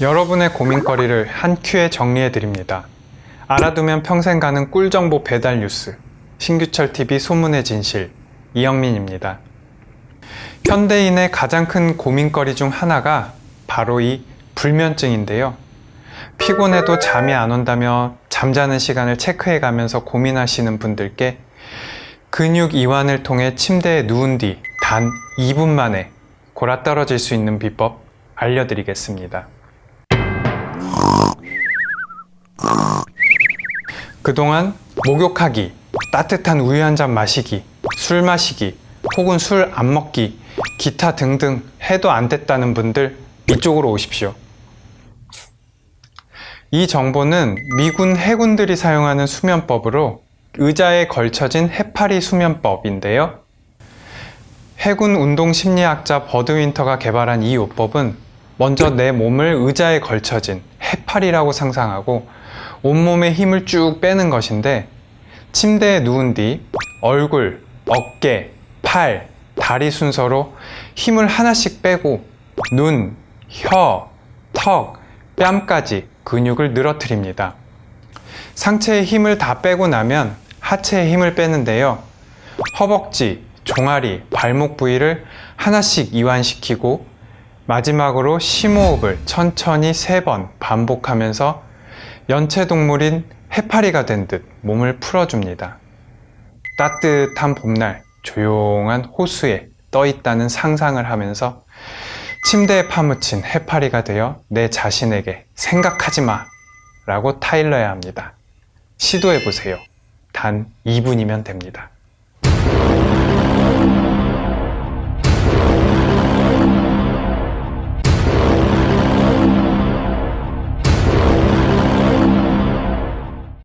여러분의 고민거리를 한 큐에 정리해 드립니다. 알아두면 평생 가는 꿀정보 배달 뉴스. 신규철 TV 소문의 진실. 이영민입니다. 현대인의 가장 큰 고민거리 중 하나가 바로 이 불면증인데요. 피곤해도 잠이 안 온다며 잠자는 시간을 체크해 가면서 고민하시는 분들께 근육 이완을 통해 침대에 누운 뒤 단 2분 만에 골아 떨어질 수 있는 비법 알려드리겠습니다. 그동안 목욕하기, 따뜻한 우유 한 잔 마시기, 술 마시기, 혹은 술 안 먹기, 기타 등등 해도 안 됐다는 분들 이쪽으로 오십시오. 이 정보는 미군 해군들이 사용하는 수면법으로 의자에 걸쳐진 해파리 수면법인데요. 해군 운동 심리학자 버드윈터가 개발한 이 요법은 먼저 내 몸을 의자에 걸쳐진 해파리라고 상상하고 온몸의 힘을 쭉 빼는 것인데 침대에 누운 뒤 얼굴, 어깨, 팔, 다리 순서로 힘을 하나씩 빼고 눈, 혀, 턱, 뺨까지 근육을 늘어뜨립니다. 상체의 힘을 다 빼고 나면 하체의 힘을 빼는데요. 허벅지, 종아리, 발목 부위를 하나씩 이완시키고 마지막으로 심호흡을 천천히 세 번 반복하면서 연체 동물인 해파리가 된 듯 몸을 풀어줍니다. 따뜻한 봄날 조용한 호수에 떠 있다는 상상을 하면서 침대에 파묻힌 해파리가 되어 내 자신에게 생각하지 마 라고 타일러야 합니다. 시도해 보세요. 단 2분이면 됩니다.